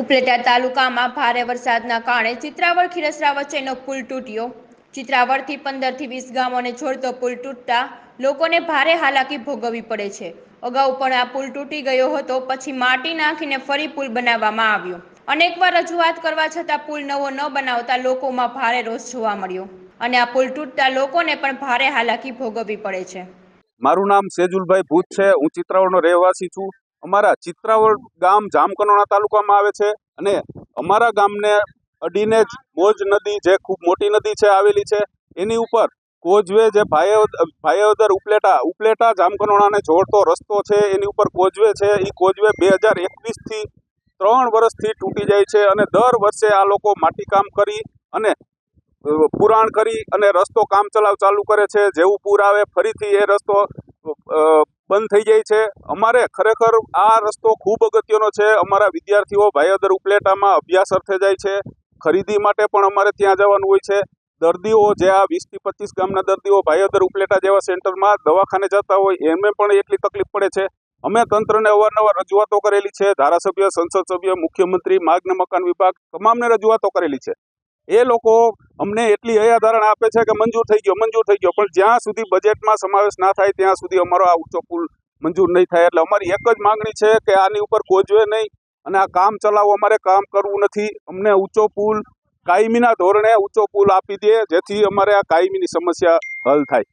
ઉપલેટા તાલુકામાં ભારે વરસાદના કારણે ચિત્રાવડ ખીરસરા વચ્ચેનો પુલ તૂટ્યો. ચિત્રાવડથી પંદરથી વીસ ગામોને જોડતો પુલ તૂટતા લોકોને ભારે હાલાકી ભોગવવી પડે છે. અગાઉ પણ આ પુલ તૂટી ગયો હતો, પછી માટી નાખીને ફરી પુલ બનાવવામાં આવ્યો. અનેકવાર રજૂઆત કરવા છતાં પુલ નવો ન બનાવતા લોકોમાં ભારે રોષ જોવા મળ્યો અને આ પુલ તૂટતા લોકોને પણ ભારે હાલાકી ભોગવવી પડે છે. મારું નામ સેજુલભાઈ ભૂત છે. હું ચિત્રાવડનો રહેવાસી છું. અમારા ચિત્રાવળ ગામ જામકનોણા તાલુકામાં આવે છે અને અમારા ગામને અડીને જ મોજ નદી જે ખૂબ મોટી નદી છે આવેલી છે, એની ઉપર કોજવે જે ભાયોદ ભાયોદર ઉપલેટા ઉપલેટા જામકનોણાને જોડતો રસ્તો છે, એની ઉપર કોજવે છે એ કોજવે બે હજાર એકવીસથી ત્રણ વર્ષથી તૂટી જાય છે અને દર વર્ષે આ લોકો માટીકામ કરી અને પુરાણ કરી અને રસ્તો કામ ચલાવ ચાલુ કરે છે, જેવું પૂર આવે ફરીથી એ રસ્તો બંધ થઈ જાય છે. અમારે ખરેખર આ રસ્તો ખૂબ અગત્યનો છે. અમારા વિદ્યાર્થીઓ ભાયોદર ઉપલેટામાં અભ્યાસ અર્થે જાય છે. ખરીદી માટે પણ અમારે ત્યાં જવાનું હોય છે. દર્દીઓ જે આ વીસથી પચીસ ગામના દર્દીઓ ભાયોદર ઉપલેટા જેવા સેન્ટરમાં દવાખાને જતા હોય, એમને પણ એટલી તકલીફ પડે છે. અમે તંત્રને અવારનવાર રજૂઆતો કરેલી છે. ધારાસભ્ય, સંસદ સભ્ય, મુખ્યમંત્રી માર્ગ મકાન વિભાગ, તમામને રજૂઆતો કરેલી છે. એ લોકો અમને એટલી હૈયાધારણા આપે છે કે મંજૂર થઈ ગયો, મંજૂર થઈ ગયો. પણ જ્યાં સુધી બજેટમાં સમાવેશ ના થાય, ત્યાં સુધી અમારો આ ઊંચો પુલ મંજૂર નહીં થાય. એટલે અમારી એક જ માંગણી છે કે આની ઉપર કોજવે નહીં અને આ કામ ચલાવવું અમારે કામ કરવું નથી. અમને ઊંચો પુલ કાયમીના ધોરણે ઊંચો પુલ આપી દે, જેથી અમારે આ કાયમીની સમસ્યા હલ થાય.